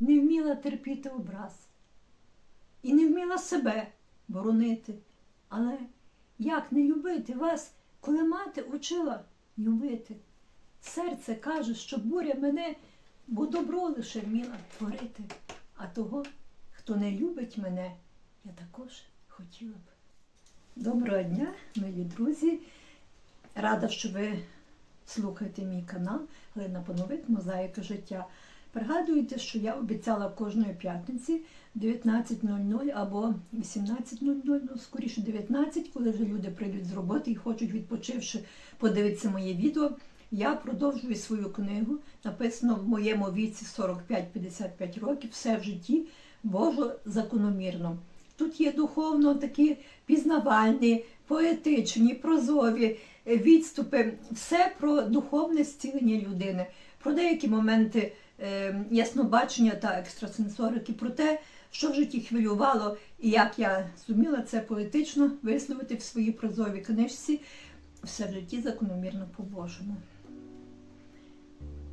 не вміла терпіти образ і не вміла себе боронити. Але як не любити вас, коли мати учила любити? Серце каже, що буря мене, бо добро лише вміла творити. А того, хто не любить мене, я також хотіла б. Доброго дня, мої друзі. Рада, що ви слухаєте мій канал Галина Пановик Мозаїка життя. Пригадуєте, що я обіцяла кожної п'ятниці 19.00 або 18.00, ну скоріше 19, коли вже люди прийдуть з роботи і хочуть, відпочивши, подивитися моє відео. Я продовжую свою книгу, написано в моєму віці 45-55 років, все в житті Божо закономірно. Тут є духовно такі пізнавальні, поетичні, прозові відступи, все про духовне зцілення людини, про деякі моменти яснобачення та екстрасенсорики, про те, що в житті хвилювало, і як я зуміла це поетично висловити в своїй прозовій книжці, все в житті закономірно по-божому.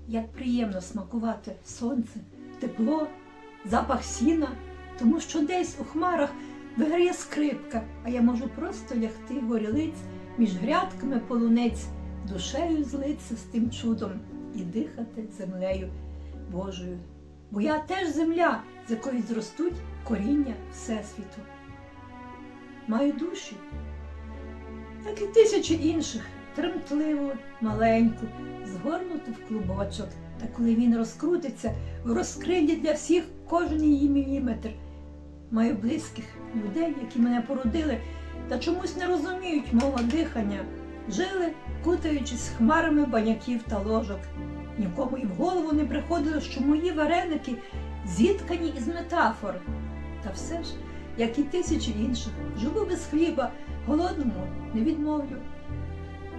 Як приємно смакувати сонце, тепло, запах сіна, тому що десь у хмарах виграє скрипка, а я можу просто лягти горілиць між грядками полуниць, душею злитися з тим чудом і дихати землею Божою. Бо я теж земля, з якої зростуть коріння Всесвіту. Маю душі, як і тисячі інших, тремтливу, маленьку, згорнуту в клубочок. Та коли він розкрутиться, розкриє для всіх кожен її міліметр. Маю близьких людей, які мене породили, та чомусь не розуміють мого дихання. Жили, кутаючись хмарами баняків та ложок. Нікому і в голову не приходило, що мої вареники зіткані із метафор. Та все ж, як і тисячі інших, живу без хліба, голодному не відмовлю.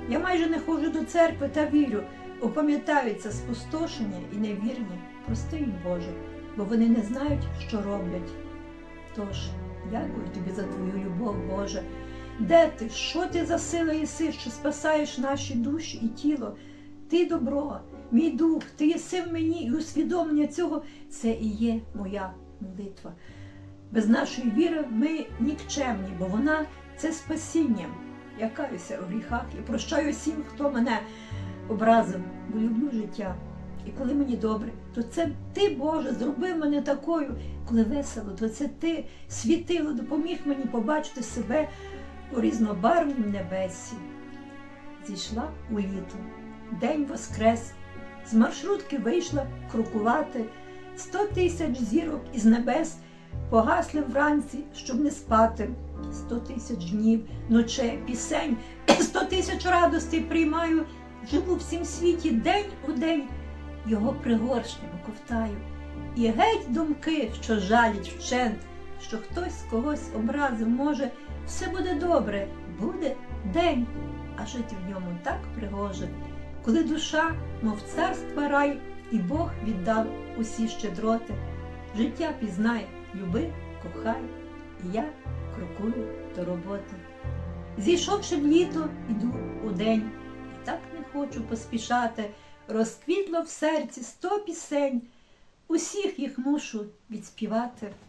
Я майже не ходжу до церкви та вірю, опам'ятаються спустошені і невірні. Прости їм, Боже, бо вони не знають, що роблять. Тож, дякую тобі за твою любов, Боже. Де ти? Що ти за сила єси, що спасаєш наші душі і тіло? Ти добро, мій дух, ти єси в мені, і усвідомлення цього це і є моя молитва. Без нашої віри ми нікчемні, бо вона це спасіння. Я каюся у гріхах і прощаю всім, хто мене образив, бо люблю життя. І коли мені добре, то це ти, Боже, зробив мене такою. Коли весело, то це ти світило, допоміг мені побачити себе у різнобарвнім небесі. Зійшла у літо, день воскрес, з маршрутки вийшла крокувати, сто тисяч зірок із небес погасли вранці, щоб не спати. Сто тисяч днів, ночей, пісень, сто тисяч радостей приймаю, живу всім світі день у день, його пригоршнями ковтаю. І геть думки, що жалять вчент, що хтось когось образив. Може, все буде добре, буде день, а жити в ньому так пригоже, коли душа, мов царства рай, і Бог віддав усі щедроти. Життя пізнай, люби, кохай, і я крокую до роботи. Зійшовши в літо, іду у день, і так не хочу поспішати. Розквітло в серці сто пісень, усіх їх мушу відспівати.